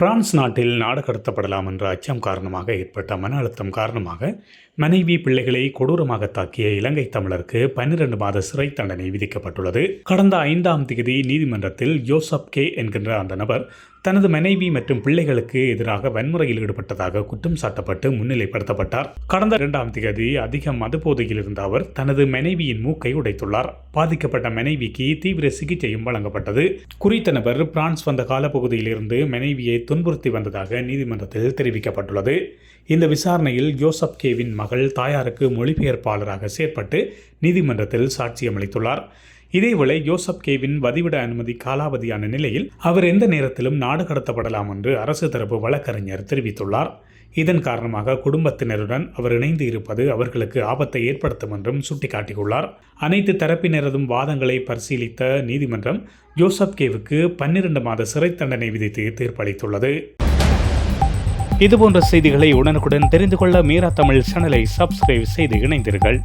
France நாட்டில் நாடு கடத்தப்படலாம் என்ற அச்சம் காரணமாக ஏற்பட்ட மன அழுத்தம் காரணமாக மனைவி பிள்ளைகளை கொடூரமாக தாக்கிய இலங்கை தமிழருக்கு பன்னிரண்டு மாத சிறை தண்டனை விதிக்கப்பட்டுள்ளது. கடந்த ஐந்தாம் தேதி நீதிமன்றத்தில் யோசப் கே என்கின்ற அந்த நபர் தனது மனைவி மற்றும் பிள்ளைகளுக்கு எதிராக வன்முறையில் ஈடுபட்டதாக குற்றம் சாட்டப்பட்டு முன்னிலைப்படுத்தப்பட்டார். கடந்த இரண்டாம் தேதி அதிக மதுபோதையில் இருந்த அவர் தனது மனைவியின் மூக்கை உடைத்துள்ளார். பாதிக்கப்பட்ட மனைவிக்கு தீவிர சிகிச்சையும் வழங்கப்பட்டது. குறித்த நபர் பிரான்ஸ் வந்த காலப்பகுதியில் இருந்து மனைவியை துன்புறுத்தி வந்ததாக நீதிமன்றத்தில் தெரிவிக்கப்பட்டுள்ளது. இந்த விசாரணையில் ஜோசப் கேவின் மகள் தாயாருக்கு மொழிபெயர்ப்பாளராக செயற்பட்டு நீதிமன்றத்தில் சாட்சியமளித்துள்ளார். இதேவேளை ஜோசப் கேவின் வதிவிட அனுமதி காலாவதியான நிலையில் அவர் எந்த நேரத்திலும் நாடு கடத்தப்படலாம் என்று அரசு தரப்பு வழக்கறிஞர் தெரிவித்துள்ளார். இதன் காரணமாக குடும்பத்தினருடன் அவர் இணைந்து இருப்பது அவர்களுக்கு ஆபத்தை ஏற்படுத்தும் என்றும் சுட்டிக்காட்டியுள்ளார். அனைத்து தரப்பினரதும் வாதங்களை பரிசீலித்த நீதிமன்றம் ஜோசப் கேவுக்கு பன்னிரண்டு மாத சிறை தண்டனை விதித்து தீர்ப்பளித்துள்ளது. இதுபோன்ற செய்திகளை உடனுக்குடன் தெரிந்து கொள்ள மீரா தமிழ் சேனலை சப்ஸ்கிரைப் செய்து இணைந்தீர்கள்